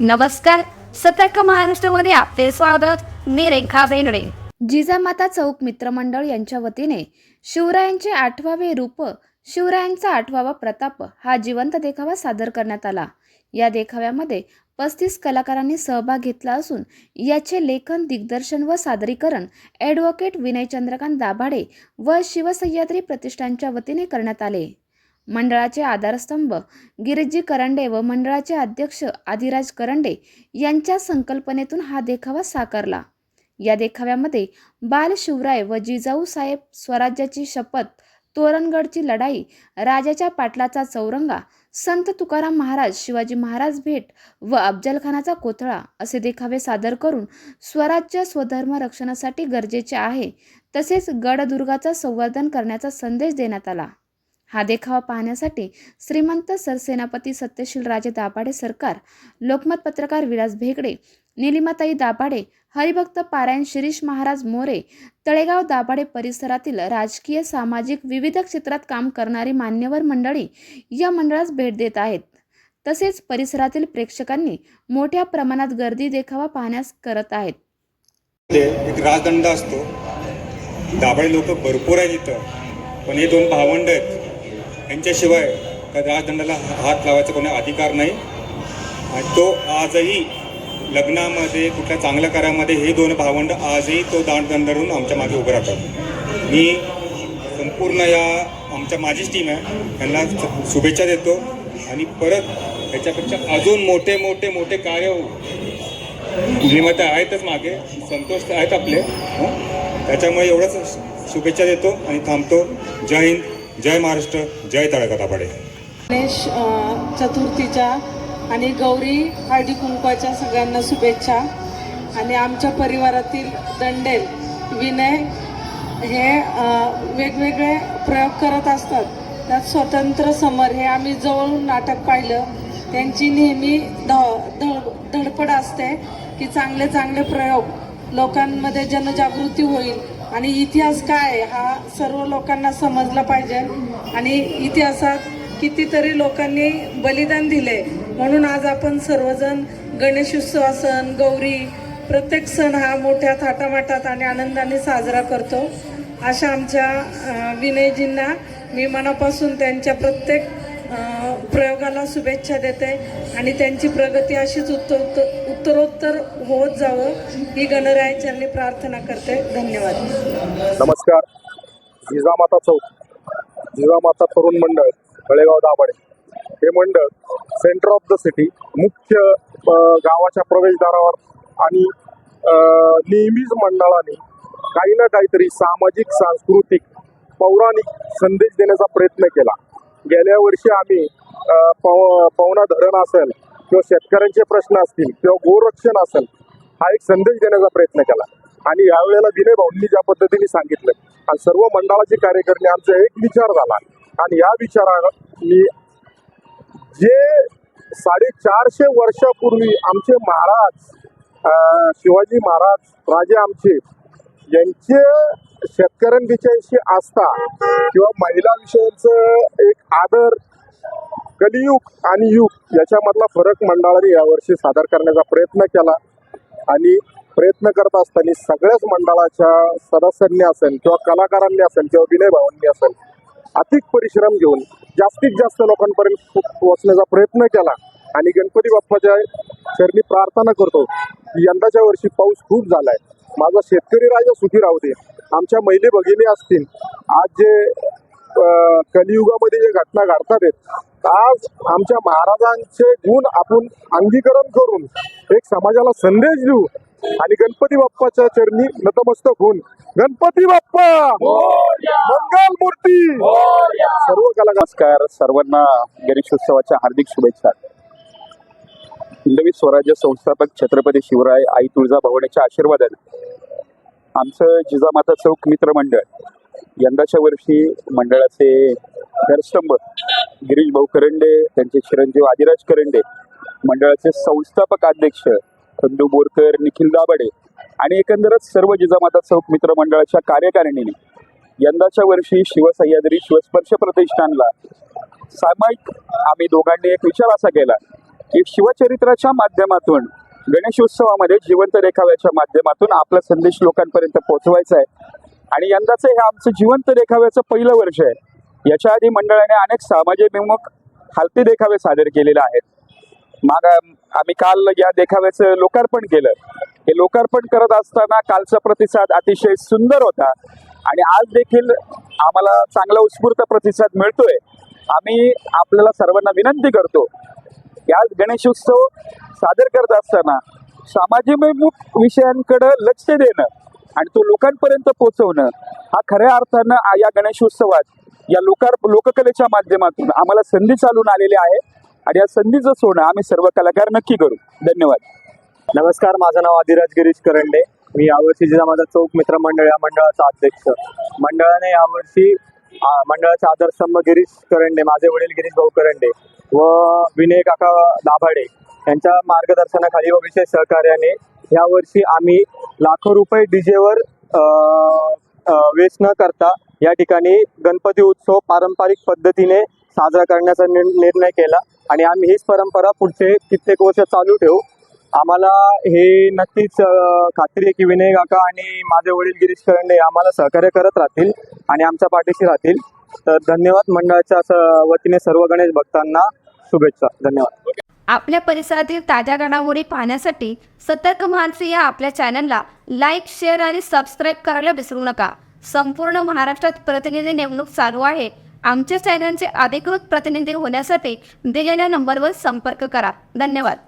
नमस्कार. सतर्क महाराष्ट्रामध्ये आपले स्वागत. मी रेखा बेंगडे जिजामाता चौक मित्रमंडळ यांच्या वतीने शिवरायांचे आठवावे रूप शिवरायांचा आठवावा प्रताप हा जिवंत देखावा सादर करण्यात आला. या देखाव्यामध्ये पस्तीस कलाकारांनी सहभाग घेतला असून याचे लेखन दिग्दर्शन व सादरीकरण ॲडव्होकेट विनय चंद्रकांत दाभाडे व शिवसह्याद्री प्रतिष्ठानच्या वतीने करण्यात आले. मंडळाचे आधारस्तंभ गिरिजी करंडे व मंडळाचे अध्यक्ष आदिराज करंडे यांच्या संकल्पनेतून हा देखावा साकारला. या देखाव्यामध्ये बाल शिवराय व जिजाऊ साहेब स्वराज्याची शपथ तोरणगडची लढाई राजाच्या पाटलाचा चौरंगा संत तुकाराम महाराज शिवाजी महाराज भेट व अफजलखानाचा कोथळा असे देखावे सादर करून स्वराज्य स्वधर्म रक्षणासाठी गरजेचे आहे. तसेच गडदुर्गाचा संवर्धन करण्याचा संदेश देण्यात आला. हा देखावा पाहण्यासाठी श्रीमंत सरसेनापती सत्यशील राजे दाभाडे सरकार लोकमत पत्रकार विलास भेगडे निलिमाताई दाभाडे हरिभक्त पारायण शिरीष महाराज मोरे तळेगाव दाभाडे परिसरातील राजकीय सामाजिक विविध क्षेत्रात काम करणारी मान्यवर मंडळी या मंडळास भेट देत आहेत. तसेच परिसरातील प्रेक्षकांनी मोठ्या प्रमाणात गर्दी देखावा पाहण्यास करत आहेत. एक राजदंड असतो. दाभाडे लोक भरपूर आहेत इथं. पण हे दोन भावंड आहेत. यांच्याशिवाय त्या राजदंडाला हात लावायचा कोणी अधिकार नाही. आणि तो आजही लग्नामध्ये कुठल्या चांगल्या कार्यामध्ये हे दोन भावंड आजही तो दांडदंडावरून आमच्या मागे उभं राहतात. मी संपूर्ण या आमच्या माझीच टीम आहे. त्यांना शुभेच्छा देतो. आणि परत याच्यापेक्षा अजून मोठे मोठे मोठे कार्य हो. आहेतच मागे. संतोष आहेत आपले. त्याच्यामुळे एवढंच शुभेच्छा देतो आणि थांबतो. जय हिंद. जय महाराष्ट्र जय तळका गणेश चतुर्थीच्या आणि गौरी हळदी कुंकवाच्या सगळ्यांना शुभेच्छा. आणि आमच्या परिवारातील दंडेल विनय हे वेगवेगळे प्रयोग करत असतात. त्यात स्वतंत्र समर हे आम्ही जवळून नाटक पाहिलं. त्यांची नेहमी ध धड धडपड असते की चांगले चांगले प्रयोग लोकांमध्ये जनजागृती होईल. आणि इतिहास काय आहे हा सर्व लोकांना समजला पाहिजे. आणि इतिहासात कितीतरी लोकांनी बलिदान दिले. म्हणून आज आपण सर्वजण गणेशोत्सव सण गौरी प्रत्येक सण हा मोठ्या थाटामाटात आणि आनंदाने साजरा करतो. अशा आमच्या विनयजींना मी मनापासून त्यांच्या प्रत्येक प्रयोगाला शुभेच्छा देते आणि त्यांची प्रगती अशीच उत्तर उत्तरोत्तर होत जावं ही गणरायाचरणी प्रार्थना करते. धन्यवाद. नमस्कार. जिजामाता चौक जिजामाता तरुण मंडळ तळेगाव दाभाडे. हे मंडळ सेंटर ऑफ द सिटी मुख्य गावाच्या प्रवेशद्वारावर आणि नेहमीच मंडळाने काही ना काहीतरी सामाजिक सांस्कृतिक पौराणिक संदेश देण्याचा प्रयत्न केला. गेल्या वर्षी आम्ही पव पवना धरण असेल किंवा शेतकऱ्यांचे प्रश्न असतील किंवा गोरक्षण असेल हा एक संदेश देण्याचा प्रयत्न केला. आणि यावेळेला विनय भाऊंनी ज्या पद्धतीने सांगितलं आणि सर्व मंडळाचे कार्यकर्ते आमचा एक विचार झाला. आणि या विचाराने जे साडेचारशे वर्षापूर्वी आमचे महाराज शिवाजी महाराज राजे आमचे यांचे शेतकऱ्यांविषयीची आस्था किंवा महिलांविषयीचं एक आदर कलियुग आणि युग याच्यामधला फरक मंडळाने यावर्षी सादर करण्याचा प्रयत्न केला. आणि प्रयत्न करत असताना सगळ्याच मंडळाच्या सदस्यांनी असेल किंवा कलाकारांनी असेल किंवा विनय भावांनी असेल अधिक परिश्रम घेऊन जास्तीत जास्त लोकांपर्यंत पोहोचण्याचा प्रयत्न केला. आणि गणपती बाप्पाच्या चरणी प्रार्थना करतो यंदाच्या वर्षी पाऊस खूप झालाय. माझा शेतकरी राजा सुखी राहू दे आमच्या महिला भगिनी असतील. आज जे कलियुगामध्ये जे घटना घडतात आहेत आज आमच्या महाराजांचे गुण आपण अंगीकरण करून एक समाजाला संदेश देऊ आणि गणपती बाप्पाच्या चरणी नतमस्तक होऊन गणपती बाप्पा! मंगल मूर्ती! सर्व कलाकार नमस्कार सर्वांना गणेशोत्सवाच्या हार्दिक शुभेच्छा. हिंदवी स्वराज्य संस्थापक छत्रपती शिवराय आई तुळजाभवानीच्या आशीर्वादात आमचं जिजामाता चौक मित्रमंडळ यंदाच्या वर्षी मंडळाचे घरस्तंभ गिरीश भाऊ करंडे त्यांचे चिरंजीव आदिराज करंडे मंडळाचे संस्थापक अध्यक्ष खंडू बोरकर निखिल दाभाडे आणि एकंदरच सर्व जिजामाता चौक मित्रमंडळाच्या कार्यकारिणीने यंदाच्या वर्षी शिवसह्याद्री शिवस्पर्श प्रतिष्ठानला सामायिक आम्ही दोघांनी एक विचार असा केला की शिवचरित्राच्या माध्यमातून गणेशोत्सवामध्ये जिवंत देखाव्याच्या माध्यमातून आपला संदेश लोकांपर्यंत पोहोचवायचा आहे. आणि यंदाचं हे आमचं जिवंत देखाव्याचं पहिलं वर्ष आहे. याच्या आधी मंडळाने अनेक सामाजिक विमुख हालते देखावे सादर केलेले आहेत. माग आम्ही काल या देखाव्याचं लोकार्पण केलं. हे लोकार्पण करत असताना कालचा प्रतिसाद अतिशय सुंदर होता. आणि आज देखील आम्हाला चांगला उत्स्फूर्त प्रतिसाद मिळतोय. आम्ही आपल्याला सर्वांना विनंती करतो या गणेश गणेशोत्सव सादर करत असताना सामाजिक विषयांकडे लक्ष देणं आणि तो लोकांपर्यंत पोहोचवणं हा खऱ्या अर्थानं या या गणेशोत्सवात या लोकार लोककलेच्या माध्यमातून आम्हाला संधी चालून आलेली आहे आणि या संधीचं सोनं आम्ही सर्व कलाकार नक्की करू. धन्यवाद. नमस्कार माझं नाव आदिराज गिरीश करंडे. मी यावर्षी जिजामाता चौक मित्र मंडळ या मंडळाचा अध्यक्ष. मंडळाने यावर्षी मंडळाचे आदरस्तंभ गिरीश करंडे माझे वडील गिरीश भाऊ करंडे व विनय काका दाभाडे यांच्या मार्गदर्शनाखाली व विशेष सहकार्याने यावर्षी आम्ही लाखो रुपये डीजेवर वेस्ट न करता या ठिकाणी गणपती उत्सव पारंपरिक पद्धतीने साजरा करण्याचा निर्णय केला. आणि आम्ही हीच परंपरा पुढचे कित्येक वर्ष चालू ठेवू. आम्हाला हे नक्कीच खात्री आहे की विनय काका आणि माझे वडील गिरीश करंडे आम्हाला सहकार्य करत राहतील. आणि आमच्या पाठीशी राहतील. तर धन्यवाद मंडळाच्या वतीने सर्व गणेश भक्तांना शुभेच्छा. धन्यवाद. आपल्या परिसरातील ताज्या घडामोडी पाहण्यासाठी सतर्क मानसी या आपल्या चॅनलला लाईक शेअर आणि सबस्क्राईब करायला विसरू नका. संपूर्ण महाराष्ट्रात प्रतिनिधी नेमणूक चालू आहे. आमच्या चॅनलचे अधिकृत प्रतिनिधी होण्यासाठी दिलेल्या नंबरवर संपर्क करा. धन्यवाद.